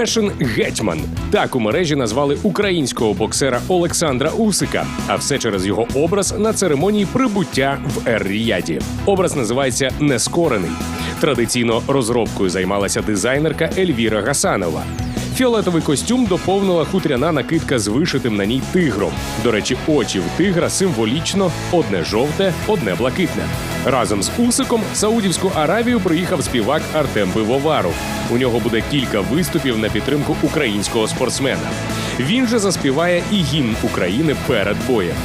Фешн Гетьман. Так у мережі назвали українського боксера Олександра Усика. А все через його образ на церемонії прибуття в Ер-Ріяді. Образ називається Нескорений. Традиційно розробкою займалася дизайнерка Ельвіра Гасанова. Фіолетовий костюм доповнила хутряна накидка з вишитим на ній тигром. До речі, очі в тигра символічно одне жовте, одне блакитне. Разом з Усиком в Саудівську Аравію приїхав співак Артем Пивоваров. У нього буде кілька виступів на підтримку українського спортсмена. Він же заспіває і гімн України перед боєм.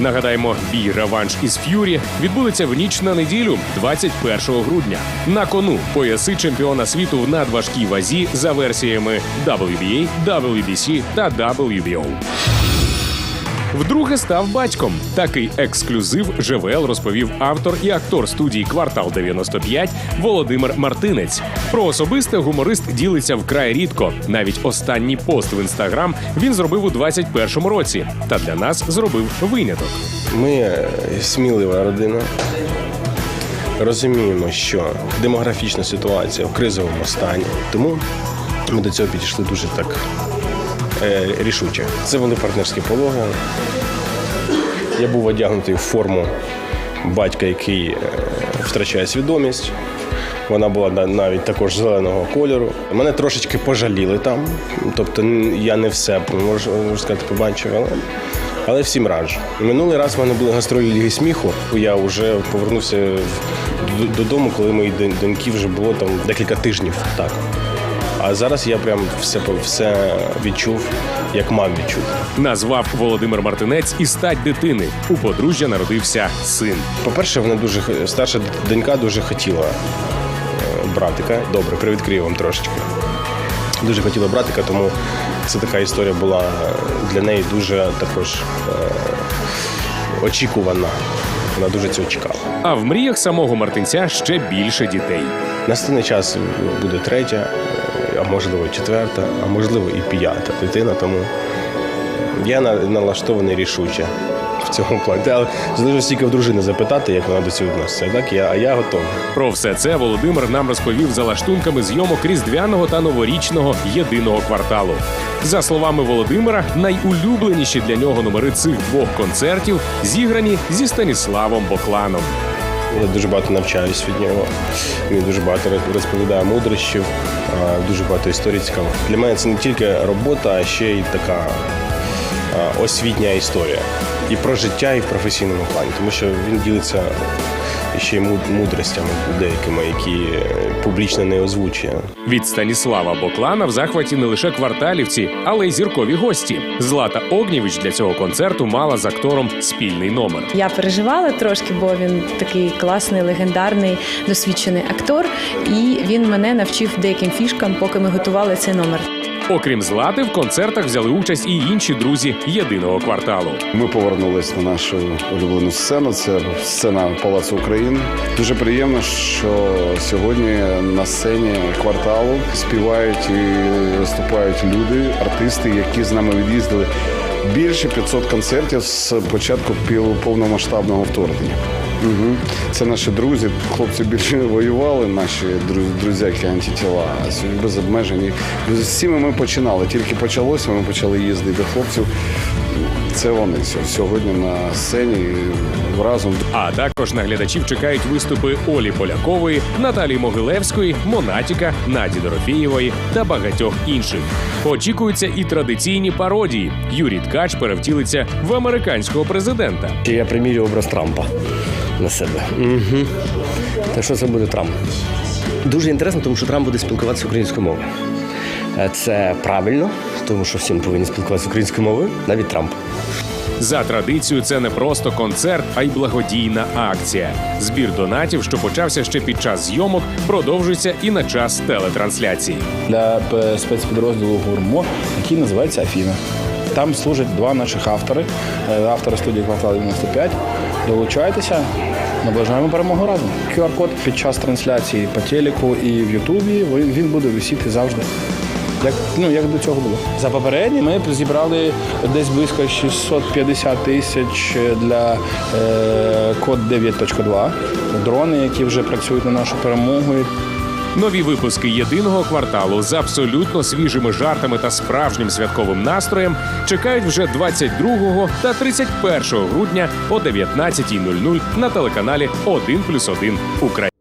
Нагадаємо, бій реванш із Ф'юрі відбудеться в ніч на неділю, 21 грудня. На кону пояси чемпіона світу в надважкій вазі за версіями WBA, WBC та WBO. Вдруге став батьком. Такий ексклюзив ЖВЛ розповів автор і актор студії Квартал 95 Володимир Мартинець. Про особисте гуморист ділиться вкрай рідко. Навіть останній пост в інстаграм він зробив у 21-му році. Та для нас зробив виняток. Ми е, смілива родина. Розуміємо, що демографічна ситуація в кризовому стані. Тому ми до цього підійшли дуже так рішуче. Це були партнерські пологи. Я був одягнутий в форму батька, який е, втрачає свідомість. Вона була навіть також зеленого кольору. Мене трошечки пожаліли там. Тобто я не все можу, сказати, побачив, але, але всім раджу. Минулий раз в мене були гастролі Ліги сміху. Я вже повернувся додому, коли моїй доньки вже було там декілька тижнів. Так. А зараз я прям все, все відчув, як мав відчути. Назвав Володимир Мартинець і стать дитини. У подружжя народився син. По-перше, вона дуже старша донька дуже хотіла е, братика. Добре, привідкрию вам трошечки. Дуже хотіла братика, тому це така історія була е, для неї дуже також е, очікувана. Вона дуже цього чекала. А в мріях самого Мартинця ще більше дітей. Наступний час буде третя, а можливо четверта, а можливо і п'ята дитина. Тому я на- налаштований рішуче в цьому плані. Але залежить тільки в дружини запитати, як вона до цього відноситься. Так, я, а я готовий. Про все це Володимир нам розповів за лаштунками зйомок різдвяного та новорічного єдиного кварталу. За словами Володимира, найулюбленіші для нього номери цих двох концертів зіграні зі Станіславом Бокланом. Я дуже багато навчаюсь від нього. Він дуже багато розповідає мудрощів, дуже багато історій цікавих. Для мене це не тільки робота, а ще й така освітня історія. І про життя, і в професійному плані, тому що він ділиться ще й мудростями деякими, які е, публічно не озвучує. Від Станіслава Боклана в захваті не лише кварталівці, але й зіркові гості. Злата Огнєвич для цього концерту мала з актором спільний номер. Я переживала трошки, бо він такий класний, легендарний, досвідчений актор, і він мене навчив деяким фішкам, поки ми готували цей номер. Окрім Злати, в концертах взяли участь і інші друзі єдиного кварталу. Ми повернулись на нашу улюблену сцену. Це сцена Палацу України. Дуже приємно, що сьогодні на сцені кварталу співають і виступають люди, артисти, які з нами від'їздили більше 500 концертів з початку повномасштабного вторгнення. Угу. Це наші друзі. Хлопці більше воювали, наші друз- друзяки антитіла. А без обмежень. З цими ми починали. Тільки почалося, ми почали їздити до хлопців. Це вони сьогодні на сцені разом. А також на глядачів чекають виступи Олі Полякової, Наталії Могилевської, Монатіка, Наді Дорофєєвої та багатьох інших. Очікуються і традиційні пародії. Юрій Ткач перевтілиться в американського президента. Я примірю образ Трампа на себе. Угу. Та що це буде Трамп? Дуже інтересно, тому що Трамп буде спілкуватися українською мовою. Е, Це правильно, тому що всі ми повинні спілкуватися українською мовою, навіть Трамп. За традицією, це не просто концерт, а й благодійна акція. Збір донатів, що почався ще під час зйомок, продовжується і на час телетрансляції. для е, спецпідрозділу Гурмо, який називається Афіна. Там служать два наших автори, е, автори студії «Квартал 95». Долучайтеся, наближаємо перемогу разом. QR-код під час трансляції по телеку і в Ютубі він буде висіти завжди як ну як до цього було. За попередні ми зібрали десь близько 650 тисяч для е, код 9.2, дрони, які вже працюють на нашу перемогу. Нові випуски єдиного кварталу з абсолютно свіжими жартами та справжнім святковим настроєм чекають вже 22 та 31 грудня о 19.00 на телеканалі 1+,1 Україна.